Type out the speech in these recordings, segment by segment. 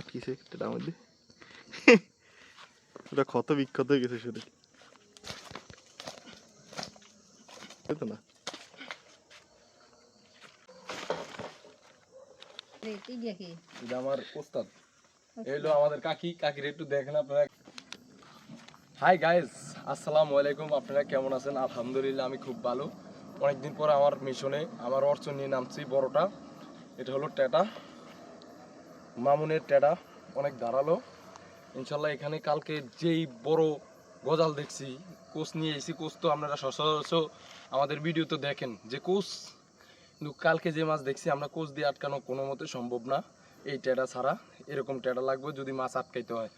আটকিছে এটার মধ্যে? ওটা ক্ষত বিক্ষত হয়ে গেছে শরীর তো না। এটা আমার ওস্তাদ। এলো আমাদের কাকি। কাকির একটু দেখেন আপনারা। হাই গাইস আসসালামু আলাইকুম। আপনারা কেমন আছেন? আলহামদুলিল্লাহ আমি খুব ভালো। অনেকদিন পর আমার মিশনে আমার অর্চন নিয়ে নামছি বড়টা। এটা হলো টেটা মামুনের টেডা অনেক দাঁড়াল ইনশাল্লাহ এখানে কালকে যেই বড় গজাল দেখছি, কোচ নিয়ে এসেছি, কোচ তো আপনারা সচরাচর আমাদের ভিডিও তো দেখেন যে কোচ, কিন্তু কালকে যে মাছ দেখছি, আমরা কোচ দিয়ে আটকানো কোনো মতে সম্ভব না। এই টেডা ছাড়া এরকম টেডা লাগবে যদি মাছ আটকাইতে হয়।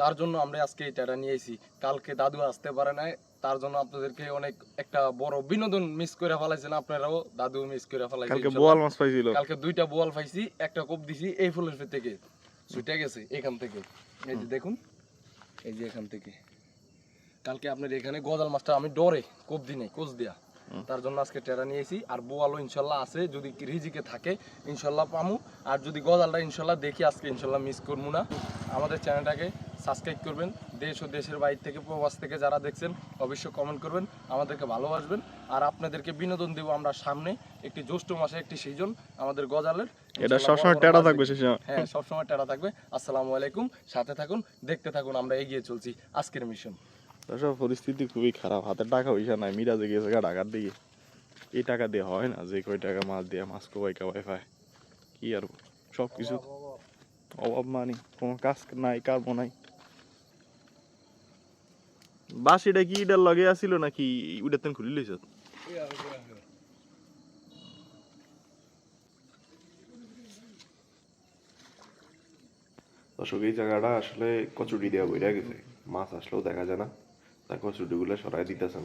তার জন্য আমরা আজকে এই টেডা নিয়ে এসেছি কালকে দাদু আসতে পারে নাই তার জন্য আপনাদেরকে অনেক একটা বড় বিনোদন মিস করে ফেলাইছেন আপনারাও দাদু মিস করে ফেলাইছেন কালকে বোয়াল মাছ পাইছিল। কালকে দুইটা বোয়াল পাইছি একটা কোপ দিছি এই ফুলের থেকে ছুটে গেছে এখান থেকে। এই যে দেখুন এই যে এখান থেকে। কালকে আপনার এখানে গজাল মাছটা আমি ডরে কোপ দি নাই কোচ দিয়া। তার জন্য আজকে টেরা নিয়েছি আর বোয়ালও ইনশাল্লাহ আছে যদি রিজিকে থাকে ইনশাল্লাহ পামু। আর যদি গজালটা ইনশাল্লাহ দেখি আজকে ইনশাল্লাহ মিস করব না। আমাদের চ্যানেলটাকে সাবস্ক্রাইব করবেন। দেশ ও দেশের বাইরে থেকে প্রবাস থেকে যারা দেখছেন অবশ্যই কমেন্ট করবেন আমাদেরকে ভালোবাসবেন। আর আপনাদেরকে বিনোদন দেবো আমরা সামনে একটি জ্যৈষ্ঠ মাসে একটি সিজন আমাদের গজালের। এটা সবসময় টেরা থাকবে। হ্যাঁ সবসময় টেরা থাকবে। আসসালামু আলাইকুম সাথে থাকুন দেখতে থাকুন আমরা এগিয়ে চলছি আজকের মিশন সব পরিস্থিতি খুবই খারাপ। হাতে টাকা পয়সা নাই মিরাজে গেছে গা ঢাকার দিকে। এই টাকা দিয়ে হয় না যে কয় টাকা মাছ দিয়ে মাছ কোবাই কাবাই পায় কি আর সব কিছু অভাব মানি কোনো কাজ নাই কার্ম নাই। বাসিটা কি এটার লগে আসিল নাকি ওটা তুমি খুলি লইছ? দর্শক এই জায়গাটা আসলে কচুরি দেওয়া বইরা গেছে। মাছ আসলেও দেখা যায় না। তাই কচুরিগুলো সরাই দিতেছে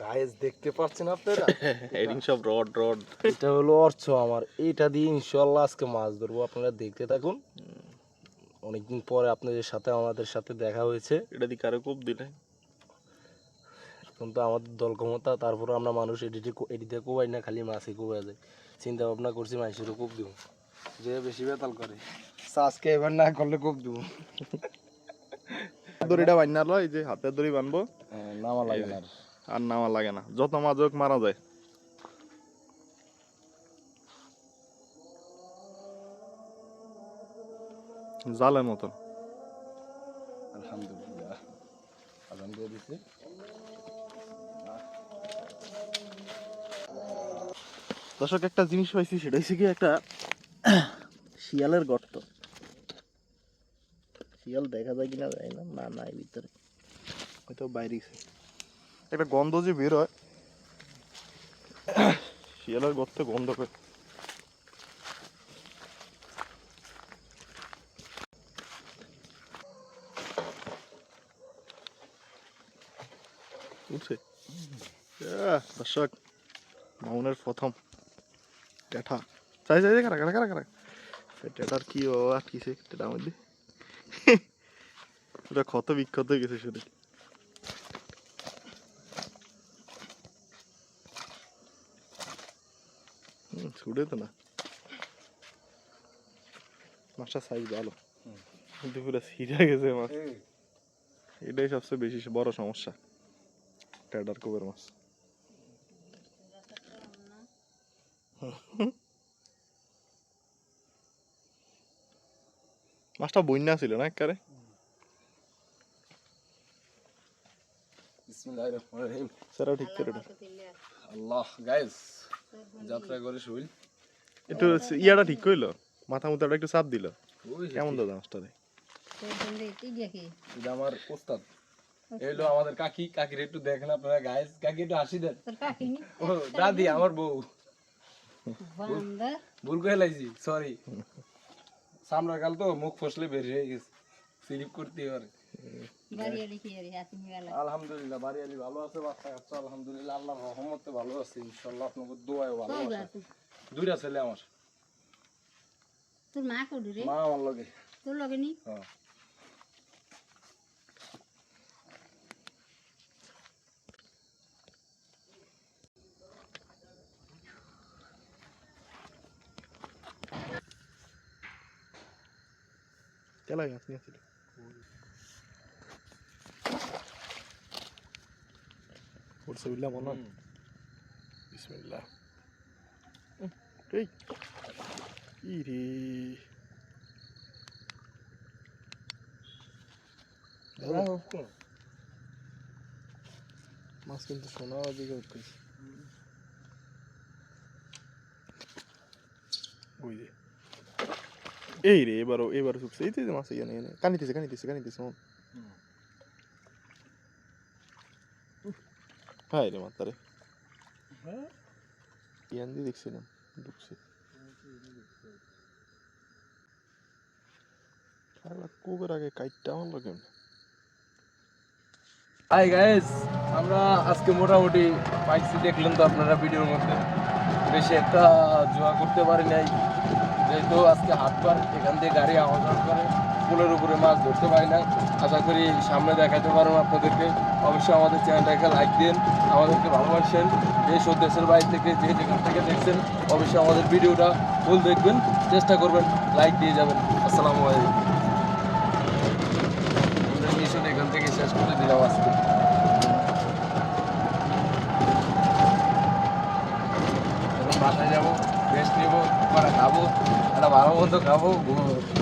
গায়েস দেখতে পাচ্ছেন আপনারা? এরিং সব রড রড। এটা হলো অর্থ আমার। এইটা দিয়ে ইনশাল্লাহ আজকে মাছ ধরবো। আপনারা দেখতে থাকুন। অনেকদিন পরে আপনাদের সাথে আমাদের সাথে দেখা হয়েছে। এটা দিয়ে কারও কোপ দিলে কিন্তু আমাদের দল ক্ষমতা তারপরে আমরা মানুষ এডিটে এডিটে কোবাই না খালি মাছই কোবাই যায়। চিন্তা ভাবনা করছি মাছেরও কোপ দিব। যে বেশি বেতাল করে আজকে এবার না করলে কোপ দিব। দড়িটা বান্নার লয় যে হাতের দড়ি বানবো। নামা লাগে না আর। আর নামা লাগে না। যত মাছ হোক মারা যায়। জালের দিছে। দর্শক, একটা জিনিস পাইছি, সেটা হচ্ছে কি, একটা শিয়ালের গর্ত। শিয়াল দেখা যায় কিনা যায় না না, নাই ভিতরে। হয়তো বাইরে। একটা গন্ধ যে বের হয়, শিয়ালের গর্তে গন্ধ করে। উঠছে। দর্শক মামুনের প্রথম টেঠা চাই চাই কারা কারা কারা কারা? টেটার কি ও আটকিছে টেটার মধ্যে? ওটা ক্ষত বিক্ষত হয়ে গেছে শরীর হুম, ছুটে তো না। মাছটা সাইজ ভালো। কিন্তু পুরো ছিঁড়ে গেছে মাছ। এটাই সবচেয়ে বেশি বড় সমস্যা। টেডার কোবের মাছ মাছটা বন্যা ছিল না একবারে বিসমিল্লাহির রহমানির রহিম সেটাও ঠিক করে দাও। আল্লাহ গাইস যাত্রা করে শুইল একটু ইয়াটা ঠিক করল মাথা মুথাটা একটু চাপ দিল ওই কেমন দাদা এটা আমার ওস্তাদ এলো আমাদের কাকি কাকির একটু দেখেন আপনারা গাইস কাকি একটু হাসি দেন। ও দাদি আমার বউ। ভুল করে লাইছি সরি সামনের কাল তো মুখ ফসলে বের হয়ে গেছে। স্লিপ করতে পারে আলহামদুলিল্লাহ বাড়ি আলি ভালো আছে বাচ্চা কাচ্চা আলহামদুলিল্লাহ আল্লাহর রহমতে ভালো আছে দোয়ায় ভালো আছে। দুইটা ছেলে আমার। তোর মা কই মা আমার লগে। তোর লগে নি? হ্যাঁ। আছিল উঠছে উঠলাম মনে হয় বিসমিল্লাহ। উম, এই ই রে? দেখো, মাছ কিন্তু সোনা দিকে উঠতেছে। ওই যে। এই রে এবারও এবার শুকছে এই তো মাছ এখানে এখানে কানিতেছে কানিতেছে কানিতেছে ও হাই রে মাতারে ইয়ান দিয়ে দেখছিলাম ঢুকছে কোবের আগে কাইটটা আমার লাগে হাই গাইস আমরা আজকে মোটামুটি পাইছি দেখলেন তো আপনারা ভিডিওর মধ্যে। বেশি একটা জোয়া করতে পারি নাই। যেহেতু আজকে হাটবার এখান দিয়ে গাড়ি আওয়া যাওয়া করে, পুলের উপরে মাছ ধরতে পারি না আশা করি সামনে দেখাতে পারব আপনাদেরকে। অবশ্যই আমাদের চ্যানেলটাকে লাইক দিন, আমাদেরকে ভালোবাসেন। দেশ ও দেশের বাইরে থেকে যে যেখান থেকে দেখছেন, অবশ্যই আমাদের ভিডিওটা ফুল দেখবেন, চেষ্টা করবেন লাইক দিয়ে যাবেন। আসসালামু আলাইকুম। এখান থেকে শেষ করে দিলাম আজকে। যাব। রেস্ট নেব পরে খাব একটা ভালো মন্দ খাব ঘুমাবো